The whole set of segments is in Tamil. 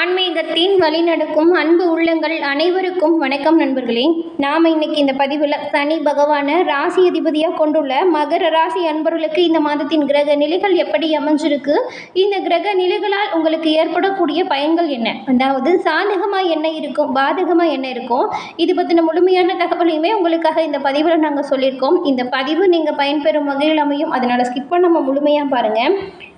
ஆன்மீகத்தின் வழிநடக்கும் அன்பு உள்ளங்கள் அனைவருக்கும் வணக்கம் நண்பர்களே. நாம் இன்னைக்கு இந்த பதிவில் சனி பகவானை ராசி அதிபதியாக கொண்டுள்ள மகர ராசி அன்பர்களுக்கு இந்த மாதத்தின் கிரக நிலைகள் எப்படி அமைஞ்சிருக்கு? இந்த கிரக நிலைகளால் உங்களுக்கு ஏற்படக்கூடிய பயன்கள் என்ன? அதாவது சாதகமாக என்ன இருக்கும்? பாதகமாக என்ன இருக்கும்? இது பற்றின முழுமையான தகவலையுமே உங்களுக்காக இந்த பதிவில் நாங்கள் சொல்லியிருக்கோம். இந்த பதிவு நீங்கள் பயன்பெறும் வகையில் அமையும். அதனால் ஸ்கிப் பண்ணாமல் முழுமையாக பாருங்கள்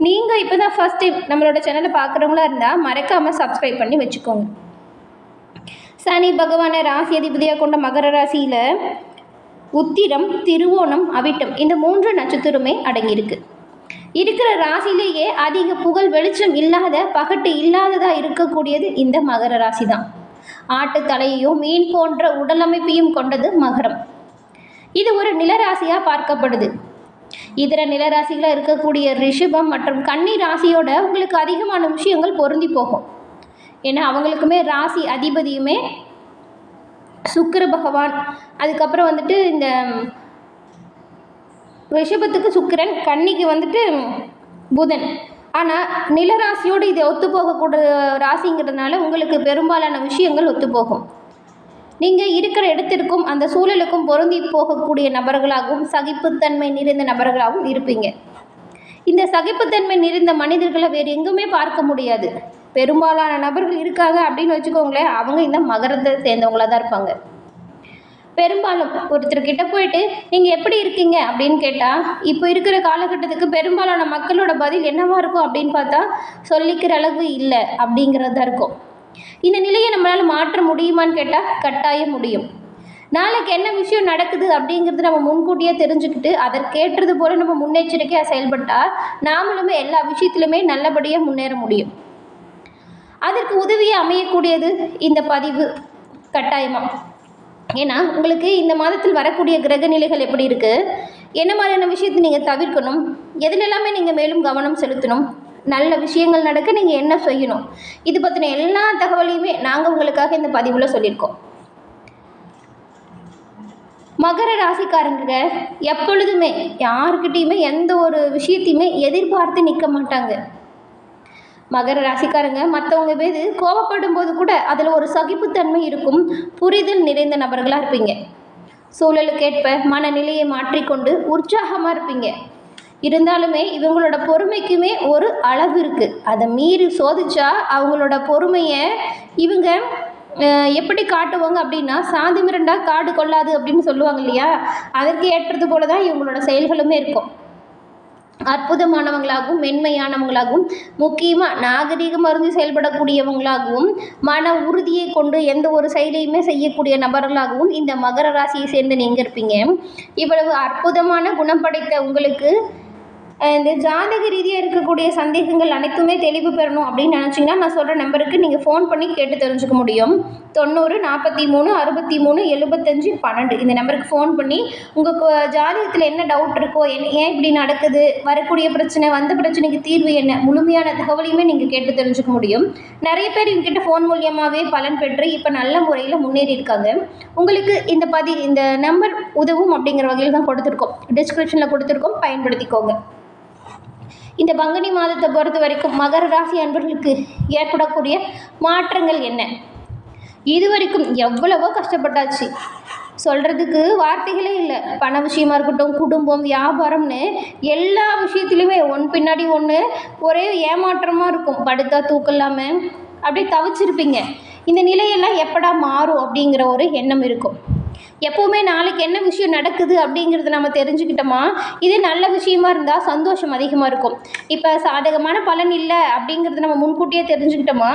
நீங்கள் இப்போ தான் ஃபஸ்ட் டைம் நம்மளோட சேனலை பார்க்குறவங்களா இருந்தால் மறக்காமல் சப்ஸ்கிரைப் பண்ணி வச்சுக்கோங்க. சனி பகவானை ராசி அதிபதியாக கொண்ட மகர ராசியில் உத்திரம் திருவோணம் அவிட்டம் இந்த மூன்று நட்சத்திரமே அடங்கியிருக்கு. இருக்கிற ராசியிலேயே அதிக புகழ் வெளிச்சம் இல்லாத பகட்டு இல்லாததாக இருக்கக்கூடியது இந்த மகர ராசி தான் ஆட்டுத்தலையையும் மீன் போன்ற உடலமைப்பையும் கொண்டது மகரம். இது ஒரு நிலராசியாக பார்க்கப்படுது. இதர நிலராசிகளாக இருக்கக்கூடிய ரிஷபம் மற்றும் கன்னி ராசியோட உங்களுக்கு அதிகமான விஷயங்கள் பொருந்தி போகும். ஏன்னா அவங்களுக்குமே ராசி அதிபதியுமே சுக்கிர பகவான். அதுக்கப்புறம் வந்துட்டு இந்த ரிஷபத்துக்கு சுக்கிரன் கன்னிக்கு வந்துட்டு புதன். ஆனால் நிலராசியோடு இது ஒத்து போகக்கூடிய ராசிங்கிறதுனால உங்களுக்கு பெரும்பாலான விஷயங்கள் ஒத்துப்போகும். நீங்கள் இருக்கிற இடத்திற்கும் அந்த சூழலுக்கும் பொருந்தி போகக்கூடிய நபர்களாகவும் சகிப்புத்தன்மை நிறைந்த நபர்களாகவும் இருப்பீங்க. இந்த சகிப்புத்தன்மை நிறைந்த மனிதர்களை வேறு எங்குமே பார்க்க முடியாது. பெரும்பாலான நபர்கள் இருக்காங்க அப்படின்னு வச்சுக்கோங்களேன் அவங்க இந்த மகரத்தை சேர்ந்தவங்களாக தான் இருப்பாங்க. பெரும்பாலும் ஒருத்தர்கிட்ட போயிட்டு நீங்கள் எப்படி இருக்கீங்க? அப்படின்னு கேட்டால் இப்போ இருக்கிற காலகட்டத்துக்கு பெரும்பாலான மக்களோட பதில் என்னவாக இருக்கும்? அப்படின்னு பார்த்தா சொல்லிக்கிற அளவு இல்லை அப்படிங்கிறது தான் இருக்கும். இந்த நிலையை நம்மளால் மாற்ற முடியுமான்னு கேட்டால் கட்டாயம் முடியும். நாளைக்கு என்ன விஷயம் நடக்குது அப்படிங்கிறது நம்ம முன்கூட்டியே தெரிஞ்சுக்கிட்டு அதற்கேற்றது போல் நம்ம முன்னெச்சரிக்கையாக செயல்பட்டால் நாமளுமே எல்லா விஷயத்துலையுமே நல்லபடியாக முன்னேற முடியும். அதற்கு உதவியாக அமையக்கூடியது இந்த பதிவு. கட்டாயமாக ஏன்னா உங்களுக்கு இந்த மாதத்தில் வரக்கூடிய கிரக நிலைகள் எப்படி இருக்குது என்ன மாதிரியான விஷயத்தை நீங்கள் தவிர்க்கணும்? எதில் எல்லாமே நீங்கள் மேலும் கவனம் செலுத்தணும்? நல்ல விஷயங்கள் நடக்க நீங்கள் என்ன செய்யணும்? இது பற்றின எல்லா தகவலையுமே நாங்கள் உங்களுக்காக இந்த பதிவில் சொல்லியிருக்கோம். மகர ராசிக்காரங்க எப்பொழுதுமே யாருக்கிட்டேயுமே எந்த ஒரு விஷயத்தையுமே எதிர்பார்த்து நிற்க மாட்டாங்க. மகர ராசிக்காரங்க மற்றவங்க பேர் கோபப்படும் போது கூட அதில் ஒரு சகிப்புத்தன்மை இருக்கும் புரிதல் நிறைந்த நபர்களாக இருப்பீங்க. சூழலுக்கேற்ப மனநிலையை மாற்றிக்கொண்டு உற்சாகமாக இருப்பீங்க. இருந்தாலுமே இவங்களோட பொறுமைக்குமே ஒரு அளவு இருக்குது அதை மீறி சோதிச்சா அவங்களோட பொறுமையை இவங்க எப்படி காட்டுவாங்க அப்படின்னா சாதி மிரண்டா காடு கொள்ளாது அப்படின்னு சொல்லுவாங்க இல்லையா? அதற்கு ஏற்றது போல தான் இவங்களோட செயல்களுமே இருக்கும். அற்புதமானவங்களாகவும் மென்மையானவங்களாகவும் முக்கியமாக நாகரிகம் அறிந்து செயல்படக்கூடியவங்களாகவும் மன உறுதியை கொண்டு எந்த ஒரு செயலையுமே செய்யக்கூடிய நபர்களாகவும் இந்த மகர ராசியை சேர்ந்து நீங்கள் இருப்பீங்க. இவ்வளவு அற்புதமான குணம் படைத்த உங்களுக்கு இந்த ஜாதக ரீதியாக இருக்கக்கூடிய சந்தேகங்கள் அனைத்துமே தெளிவு பெறணும் அப்படின்னு நினச்சிங்கன்னா நான் சொல்கிற நம்பருக்கு நீங்கள் ஃபோன் பண்ணி கேட்டு தெரிஞ்சுக்க முடியும். தொண்ணூறு நாற்பத்தி மூணு அறுபத்தி மூணு எழுபத்தஞ்சு பன்னெண்டு. இந்த நம்பருக்கு ஃபோன் பண்ணி உங்கள் ஜாதகத்தில் என்ன டவுட் இருக்கோ என் ஏன் இப்படி நடக்குது வரக்கூடிய பிரச்சனை வந்த பிரச்சனைக்கு தீர்வு என்ன முழுமையான தகவலையுமே நீங்கள் கேட்டு தெரிஞ்சுக்க முடியும். நிறைய பேர் இவங்ககிட்ட ஃபோன் மூலியமாகவே பலன் பெற்று இப்போ நல்ல முறையில் முன்னேறி இருக்காங்க. உங்களுக்கு இந்த பதி இந்த நம்பர் உதவும் அப்படிங்கிற வகையில் தான் கொடுத்துருக்கோம். டிஸ்கிரிப்ஷனில் கொடுத்துருக்கோம். பயன்படுத்திக்கோங்க. இந்த பங்குனி மாதத்தை பொறுத்த வரைக்கும் மகர ராசி அன்பர்களுக்கு ஏற்படக்கூடிய மாற்றங்கள் என்ன? இதுவரைக்கும் எவ்வளவோ கஷ்டப்பட்டாச்சு. சொல்கிறதுக்கு வார்த்தைகளே இல்லை. பண விஷயமா இருக்கட்டும் குடும்பம் வியாபாரம்னு எல்லா விஷயத்துலையுமே ஒன் பின்னாடி ஒன்று ஒரே ஏமாற்றமாக இருக்கும். படுத்தா தூக்கல்லாமல் அப்படியே தவிச்சிருப்பீங்க. இந்த நிலையெல்லாம் எப்படா மாறும் அப்படிங்கிற ஒரு எண்ணம் இருக்கும். எப்போவுமே நாளைக்கு என்ன விஷயம் நடக்குது அப்படிங்கிறத நம்ம தெரிஞ்சுக்கிட்டோமா? இது நல்ல விஷயமா இருந்தால் சந்தோஷம் அதிகமாக இருக்கும். இப்போ சாதகமான பலன் இல்லை அப்படிங்கிறத நம்ம முன்கூட்டியே தெரிஞ்சுக்கிட்டோமா?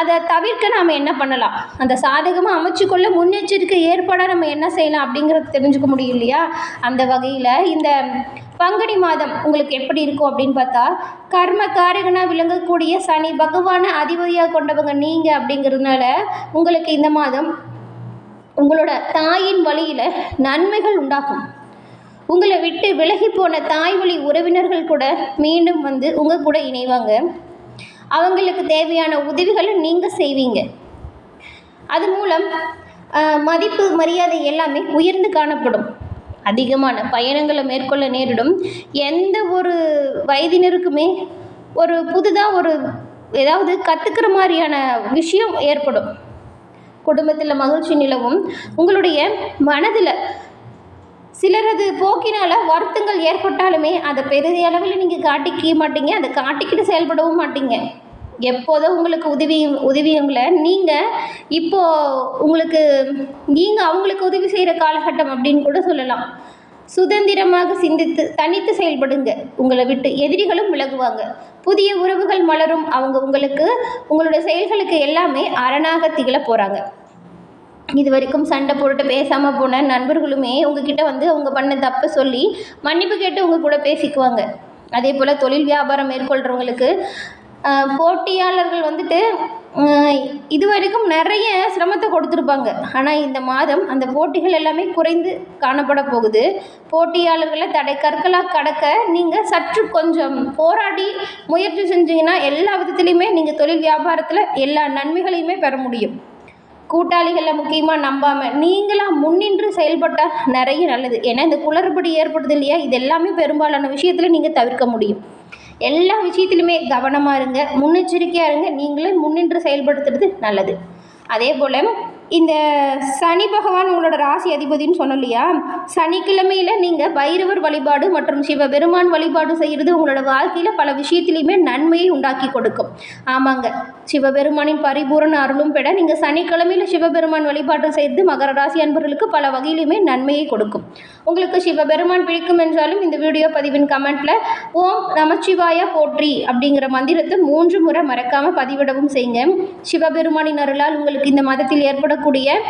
அதை தவிர்க்க நாம் என்ன பண்ணலாம்? அந்த சாதகமாக அமைச்சுக்கொள்ள முன்னெச்சரிக்கை ஏற்பாடாக நம்ம என்ன செய்யலாம் அப்படிங்கிறத தெரிஞ்சுக்க முடியும் இல்லையா? அந்த வகையில் இந்த பங்குனி மாதம் உங்களுக்கு எப்படி இருக்கும் அப்படின்னு பார்த்தா கர்ம காரகனாக விளங்கக்கூடிய சனி பகவானை அதிபதியாக கொண்டவங்க நீங்கள் அப்படிங்கிறதுனால உங்களுக்கு இந்த மாதம் உங்களோட தாயின் வழியில் நன்மைகள் உண்டாகும். உங்களை விட்டு விலகி போன தாய் வழி உறவினர்கள் கூட மீண்டும் வந்து உங்கள் கூட இணைவாங்க. அவங்களுக்கு தேவையான உதவிகளை நீங்கள் செய்வீங்க. அது மூலம் மதிப்பு மரியாதை எல்லாமே உயர்ந்து காணப்படும். அதிகமான பயணங்களை மேற்கொள்ள நேரிடும். எந்த ஒரு வயதினருக்குமே ஒரு புதுதாக ஒரு ஏதாவது கற்றுக்கிற மாதிரியான விஷயம் ஏற்படும். குடும்பத்தில் மகிழ்ச்சி நிலவும். உங்களுடைய மனதில் சிலரது போக்கினால் வருத்தங்கள் ஏற்பட்டாலுமே அதை பெரிய அளவில் நீங்கள் காட்டிக்க மாட்டீங்க அதை காட்டிக்கிட்டு செயல்படவும் மாட்டீங்க. எப்போதும் உங்களுக்கு உதவி உதவியவங்களை நீங்கள் இப்போது உங்களுக்கு நீங்கள் அவங்களுக்கு உதவி செய்கிற காலகட்டம் அப்படின்னு கூட சொல்லலாம். சுதந்திரமாக சிந்தித்து தனித்து செயல்படுங்க. உங்களை விட்டு எதிரிகளும் விலகுவாங்க. புதிய உறவுகள் மலரும். அவங்க உங்களுக்கு உங்களுடைய செயல்களுக்கு எல்லாமே அரணாக திகழ போகிறாங்க இது வரைக்கும் சண்டை போட்டு பேசாமல் போன நண்பர்களுமே உங்ககிட்ட வந்து அவங்க பண்ண தப்பு சொல்லி மன்னிப்பு கேட்டு உங்கள் கூட பேசிக்குவாங்க. அதே போல் தொழில் வியாபாரம் மேற்கொள்கிறவங்களுக்கு போட்டியாளர்கள் வந்துட்டு இது வரைக்கும் நிறைய சிரமத்தை கொடுத்துருப்பாங்க. ஆனால் இந்த மாதம் அந்த போட்டிகள் எல்லாமே குறைந்து காணப்பட போகுது. போட்டியாளர்களை தடை கற்களாக கடக்க நீங்கள் சற்று கொஞ்சம் போராடி முயற்சி செஞ்சீங்கன்னா எல்லா விதத்துலையுமே நீங்கள் தொழில் வியாபாரத்தில் எல்லா நன்மைகளையுமே பெற முடியும். கூட்டாளிகளை முக்கியமாக நம்பாமல் நீங்களாக முன்னின்று செயல்பட்டால் நிறைய நல்லது. ஏன்னா இந்த குளறுபடி ஏற்படுது இல்லையா? இது எல்லாமே பெரும்பாலான விஷயத்தில் நீங்கள் தவிர்க்க முடியும். எல்லா விஷயத்திலுமே கவனமாக இருங்க முன்னெச்சரிக்கையாக இருங்க. நீங்களே முன்னின்று செயல்படுத்துறது நல்லது. அதே போல் இந்த சனி பகவான் உங்களோட ராசி அதிபதின்னு சொன்னோம் இல்லையா? சனிக்கிழமையில் நீங்கள் பைரவர் வழிபாடு மற்றும் சிவபெருமான் வழிபாடு செய்கிறது உங்களோட வாழ்க்கையில் பல விஷயத்திலையுமே நன்மையை உண்டாக்கி கொடுக்கும். ஆமாங்க. சிவபெருமானின் பரிபூரண அருளும் பெற நீங்கள் சனிக்கிழமையில் சிவபெருமான் வழிபாடு செய்து மகர ராசி அன்பர்களுக்கு பல வகையிலுமே நன்மையை கொடுக்கும். உங்களுக்கு சிவபெருமான் பிடிக்கும் என்றாலும் இந்த வீடியோ பதிவின் கமெண்ட்டில் ஓம் நமச்சிவாய போற்றி அப்படிங்கிற மந்திரத்தை மூன்று முறை மறக்காமல் பதிவிடவும் செய்யுங்க. சிவபெருமானின் அருளால் உங்களுக்கு இந்த மதத்தில் ஏற்பட ஏற்படக்கூடிய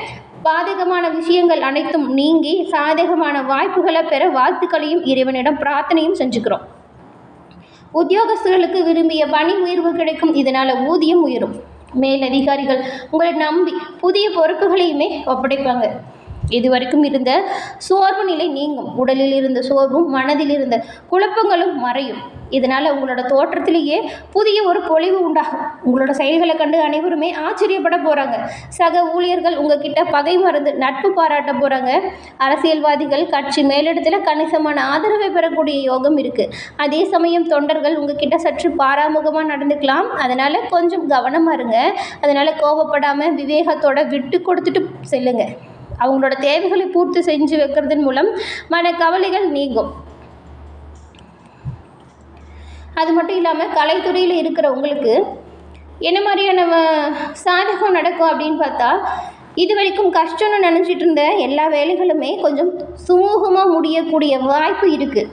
பாதகமான விஷயங்கள் அனைத்தும் நீங்கி சாதகமான வாய்ப்புகளை பெற வாழ்த்துக்களையும் இறைவனிடம் பிரார்த்தனையும் செஞ்சுக்கிறோம். உத்தியோகஸ்தர்களுக்கு விரும்பிய பணி உயர்வு கிடைக்கும். இதனால் ஊதியம் உயரும். மேலதிகாரிகள் உங்களை நம்பி புதிய பொறுப்புகளையுமே ஒப்படைப்பாங்க. இதுவரைக்கும் இருந்த சோர்வு நிலை நீங்கும். உடலில் இருந்த சோர்வும் மனதில் இருந்த குழப்பங்களும் மறையும். இதனால் உங்களோட தோற்றத்திலேயே புதிய ஒரு பொலிவு உண்டாகும். உங்களோட செயல்களை கண்டு அனைவருமே ஆச்சரியப்பட போகிறாங்க சக ஊழியர்கள் உங்ககிட்ட பகை மறந்து நட்பு பாராட்ட போகிறாங்க அரசியல்வாதிகள் கட்சி மேலிடத்தில் கணிசமான ஆதரவை பெறக்கூடிய யோகம் இருக்குது அதே சமயம் தொண்டர்கள் உங்ககிட்ட சற்று பாராமுகமாக நடந்துக்கலாம். அதனால் கொஞ்சம் கவனமாக இருங்க. அதனால் கோபப்படாமல் விவேகத்தோட விட்டு கொடுத்துட்டு செல்லுங்கள் அவங்களோட தேவைகளை பூர்த்தி செஞ்சு வைக்கிறதன் மூலம் மன கவலைகள் நீங்கும். அது மட்டும் இல்லாமல் கலைத்துறையில் இருக்கிறவங்களுக்கு என்ன மாதிரியான சாதகம் நடக்கும் அப்படின்னு பார்த்தா இது வரைக்கும் கஷ்டம்னு நினச்சிட்டு இருந்த எல்லா வேலைகளுமே கொஞ்சம் சுமூகமாக முடியக்கூடிய வாய்ப்பு இருக்குது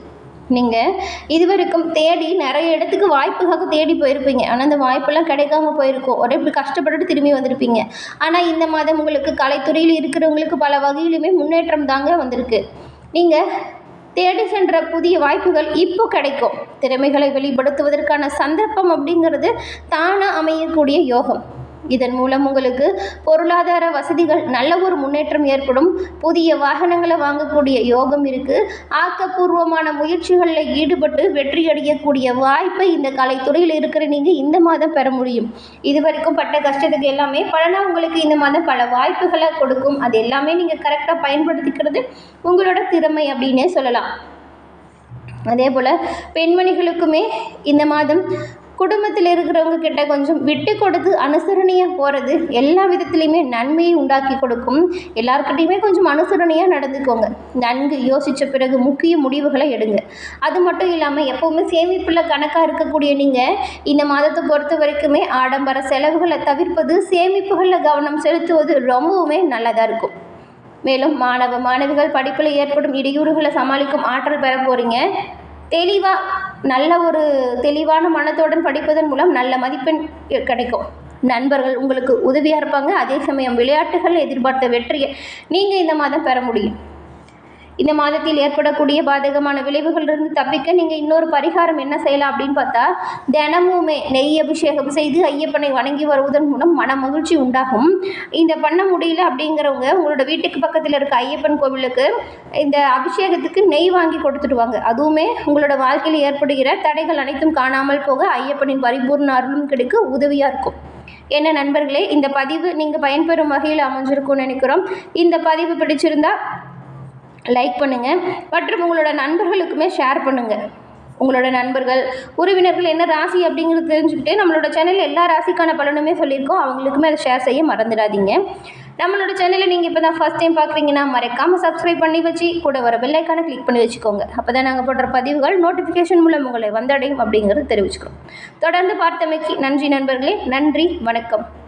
நீங்கள் இது வரைக்கும் தேடி நிறைய இடத்துக்கு வாய்ப்புக்காக தேடி போயிருப்பீங்க. ஆனால் அந்த வாய்ப்பெல்லாம் கிடைக்காம போயிருக்கும். ஒரே இப்படி கஷ்டப்பட்டுட்டு திரும்பி வந்திருப்பீங்க. ஆனால் இந்த மாதம் உங்களுக்கு கலைத்துறையில் இருக்கிறவங்களுக்கு பல வகையிலுமே முன்னேற்றம் தாங்க வந்திருக்கு. நீங்கள் தேடி சென்ற புதிய வாய்ப்புகள் இப்போ கிடைக்கும். திறமைகளை வெளிப்படுத்துவதற்கான சந்தர்ப்பம் அப்படிங்கிறது தானாக அமையக்கூடிய யோகம். இதன் மூலம் உங்களுக்கு பொருளாதார வசதிகள் நல்ல ஒரு முன்னேற்றம் ஏற்படும். புதிய வாகனங்களை வாங்கக்கூடிய யோகம் இருக்குது ஆக்கப்பூர்வமான முயற்சிகளில் ஈடுபட்டு வெற்றி அடையக்கூடிய வாய்ப்பை இந்த கலைத்துறையில் இருக்கிற நீங்கள் இந்த மாதம் பெற முடியும். இது வரைக்கும் பட்ட கஷ்டத்துக்கு எல்லாமே பலனாக உங்களுக்கு இந்த மாதம் பல வாய்ப்புகளை கொடுக்கும். அது எல்லாமே நீங்கள் கரெக்டாக பயன்படுத்திக்கிறது உங்களோட திறமை அப்படின்னே சொல்லலாம். அதே போல் பெண்மணிகளுக்குமே இந்த மாதம் குடும்பத்தில் இருக்கிறவங்க கிட்ட கொஞ்சம் விட்டு கொடுத்து அனுசரணையாக போகிறது எல்லா விதத்துலேயுமே நன்மையை உண்டாக்கி கொடுக்கும். எல்லாருக்கிட்டையுமே கொஞ்சம் அனுசரணையாக நடந்துக்கோங்க. நன்கு யோசித்த பிறகு முக்கிய முடிவுகளை எடுங்க. அது மட்டும் இல்லாமல் எப்போவுமே சேமிப்பில் கணக்காக இருக்கக்கூடிய நீங்கள் இந்த மாதத்தை பொறுத்த வரைக்குமே ஆடம்பர செலவுகளை தவிர்ப்பது சேமிப்புகளில் கவனம் செலுத்துவது ரொம்பவுமே நல்லதாக இருக்கும். மேலும் மாணவ மாணவிகள் படிப்பில் ஏற்படும் இடையூறுகளை சமாளிக்கும் ஆற்றல் பெற போகிறீங்க தெளிவாக நல்ல ஒரு தெளிவான மனத்துடன் படிப்பதன் மூலம் நல்ல மதிப்பெண் கிடைக்கும். நண்பர்கள் உங்களுக்கு உதவியாக இருப்பாங்க. அதே சமயம் விளையாட்டுகள் எதிர்பார்த்த வெற்றியை நீங்கள் இந்த மாதம் பெற முடியும். இந்த மாதத்தில் ஏற்படக்கூடிய பாதகமான விளைவுகளிலிருந்து தப்பிக்க நீங்கள் இன்னொரு பரிகாரம் என்ன செய்யலாம் அப்படின்னு பார்த்தா தினமுமே நெய் அபிஷேகம் செய்து ஐயப்பனை வணங்கி வருவதன் மூலம் மன மகிழ்ச்சி உண்டாகும். இந்த பண்ண முடியல அப்படிங்கிறவங்க உங்களோட வீட்டுக்கு பக்கத்தில் இருக்க ஐயப்பன் கோவிலுக்கு இந்த அபிஷேகத்துக்கு நெய் வாங்கி கொடுத்துடுவாங்க. அதுவுமே உங்களோட வாழ்க்கையில் ஏற்படுகிற தடைகள் அனைத்தும் காணாமல் போக ஐயப்பனின் பரிபூர்ண அருளும் கிடைக்க உதவியாக இருக்கும். என்ன நண்பர்களே இந்த பதிவு நீங்கள் பயன்பெறும் வகையில் அமைஞ்சிருக்கும்னு நினைக்கிறோம். இந்த பதிவு பிடிச்சிருந்தா லைக் பண்ணுங்கள் மற்றும் உங்களோட நண்பர்களுக்குமே ஷேர் பண்ணுங்கள் உங்களோட நண்பர்கள் உறவினர்கள் என்ன ராசி அப்படிங்கிறது தெரிஞ்சுக்கிட்டு நம்மளோட சேனலில் எல்லா ராசிக்கான பலனுமே சொல்லியிருக்கோம். அவங்களுக்குமே அதை ஷேர் செய்ய மறந்துடாதீங்க. நம்மளோட சேனலை நீங்கள் இப்போ தான் ஃபஸ்ட் டைம் பார்க்குறீங்கன்னா மறக்காமல் சப்ஸ்கிரைப் பண்ணி வச்சு கூட வர பெல்லைக்கான கிளிக் பண்ணி வச்சுக்கோங்க. அப்போ தான் நாங்கள் போடுற பதிவுகள் நோட்டிஃபிகேஷன் மூலம் உங்களை வந்தடையும் அப்படிங்கிறது தெரிவிச்சுக்கிறோம். தொடர்ந்து பார்த்தமைக்கு நன்றி நண்பர்களே. நன்றி. வணக்கம்.